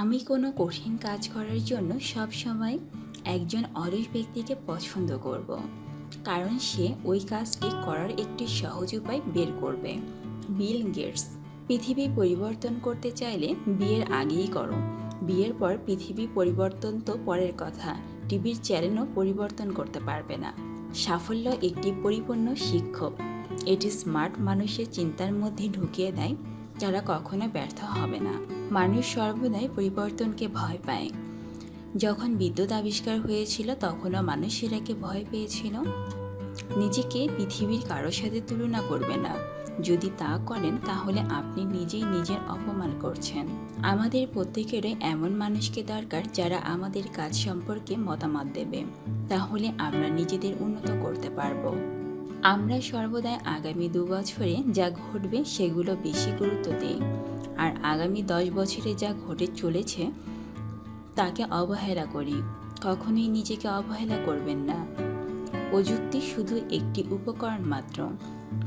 আমি কোনো কঠিন কাজ করার জন্য সবসময় একজন অলস ব্যক্তিকে পছন্দ করব, কারণ সে ওই কাজটি করার একটি সহজ উপায় বের করবে। বিল গেটস, পৃথিবী পরিবর্তন করতে চাইলে বিয়ের আগেই করো। বিয়ের পর পৃথিবী পরিবর্তন তো পরের কথা, টিভির চ্যানেলও পরিবর্তন করতে পারবে না। সাফল্য একটি পরিপূর্ণ শিক্ষক। এটি স্মার্ট মানুষের চিন্তার মধ্যে ঢুকিয়ে দেয় যারা কখনো ব্যর্থ হবে না। মানুষ সর্বদাই পরিবর্তনকে ভয় পায়। যখন বিদ্যুৎ আবিষ্কার হয়েছিল, তখনও মানুষ সেটাকে ভয় পেয়েছিল। নিজেকে পৃথিবীর কারোর সাথে তুলনা করবে না। যদি তা করেন, তাহলে আপনি নিজেই নিজের অপমান করছেন। আমাদের প্রত্যেকেরই এমন মানুষকে দরকার, যারা আমাদের কাজ সম্পর্কে মতামত দেবে। তাহলে আমরা নিজেদের উন্নত করতে পারব। আমরা সর্বদাই আগামী দু বছরে যা ঘটবে সেগুলো বেশি গুরুত্ব দিই। আর আগামী দশ বছরে যা ঘটে চলেছে, তাকে অবহেলা করি। কখনোই নিজেকে অবহেলা করবেন না। প্রযুক্তি শুধু একটি উপকরণ মাত্র।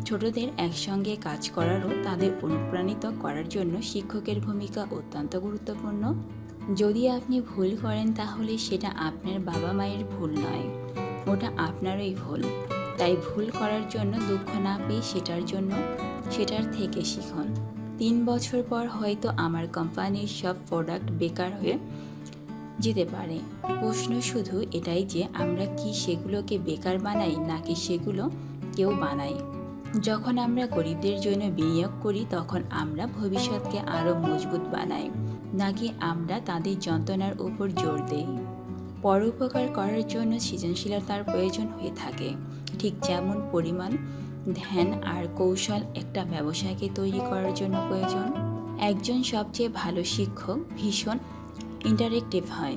ছোটদের একসঙ্গে কাজ করারও তাদের অনুপ্রাণিত করার জন্য শিক্ষকের ভূমিকা অত্যন্ত গুরুত্বপূর্ণ। যদি আপনি ভুল করেন তাহলে সেটা আপনার বাবা মায়ের ভুল নয়, ওটা আপনারই ভুল। তাই ভুল করার জন্য দুঃখ না পেয়ে সেটার জন্য সেটার থেকে শিখুন। তিন বছর পর হয়তো আমার কোম্পানির সব প্রোডাক্ট বেকার হয়ে যেতে পারে। প্রশ্ন শুধু এটাই যে আমরা কি সেগুলোকে বেকার বানাই নাকি সেগুলো কেউ বানায়? যখন আমরা গরিবদের জন্য বিনিয়োগ করি তখন আমরা ভবিষ্যৎকে আরও মজবুত বানাই নাকি আমরা তাদের যন্ত্রণার উপর জোর দেই? পরোপকার করার জন্য সৃজনশীলতার প্রয়োজন হয়ে থাকে। ঠিক যেমন পরিমাণ, ধ্যান আর কৌশল একটা ব্যবসাকে তৈরি করার জন্য প্রয়োজন। একজন সবচেয়ে ভালো শিক্ষক ভীষণ ইন্টারেক্টিভ হয়।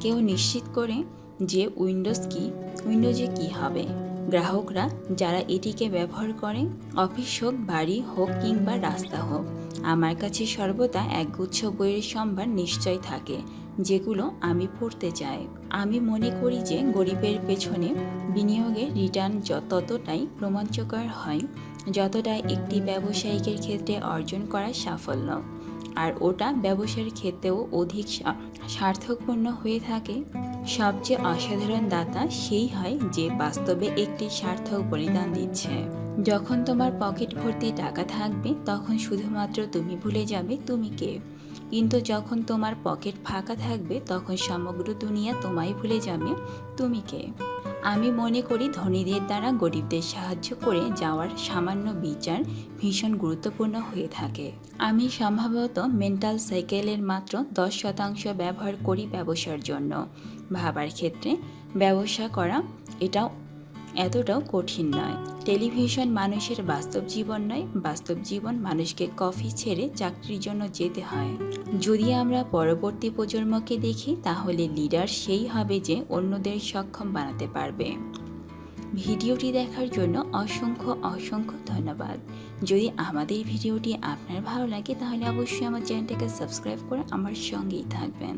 কেউ নিশ্চিত করে যে উইন্ডোজ কি উইন্ডোজে কি হবে। গ্রাহকরা যারা এটিকে ব্যবহার করে অফিস হোক, বাড়ি হোক কিংবা রাস্তা হোক, আমার কাছে সর্বদা একগুচ্ছ বইয়ের সম্ভার নিশ্চয় থাকে, যেগুলো আমি পড়তে চাই। আমি মনে করি যে গরিবের পেছনে বিনিয়োগের রিটার্ন ততটাই রোমাঞ্চকর হয়, যতটাই একটি ব্যবসায়িকের ক্ষেত্রে অর্জন করা সাফল্য, আর ওটা ব্যবসার ক্ষেত্রেও অধিক সার্থকপূর্ণ হয়ে থাকে। সবচেয়ে অসাধারণ দাতা সেই হয় যে বাস্তবে একটি সার্থক বলিদান দিচ্ছে। যখন তোমার পকেট ভর্তি টাকা থাকবে, তখন শুধুমাত্র তুমি ভুলে যাবে তুমি কে। কিন্তু যখন তোমার পকেট ফাঁকা থাকবে, তখন সমগ্র দুনিয়া তোমায় ভুলে যাবে। তুমি কে? আমি মনে করি ধনীদের দ্বারা গরিবদের সাহায্য করে যাওয়ার সামান্য বিচার ভীষণ গুরুত্বপূর্ণ হয়ে থাকে। আমি সম্ভবত মেন্টাল সাইকেলের মাত্র দশ শতাংশ ব্যবহার করি ব্যবসার জন্য। ভাবার ক্ষেত্রে ব্যবসা করা, এটাও এতটাও কঠিন নয়। টেলিভিশন মানুষের বাস্তব জীবন নয়, বাস্তব জীবন মানুষকে কফি ছেড়ে চাকরির জন্য যেতে হয়। যদি আমরা পরবর্তী প্রজন্মকে দেখি, তাহলে লিডার সেই হবে যে অন্যদের সক্ষম বানাতে পারবে। ভিডিওটি দেখার জন্য অসংখ্য অসংখ্য ধন্যবাদ। যদি আমাদের ভিডিওটি আপনার ভালো লাগে, তাহলে অবশ্যই আমার চ্যানেলটাকে সাবস্ক্রাইব করে আমার সঙ্গেই থাকবেন।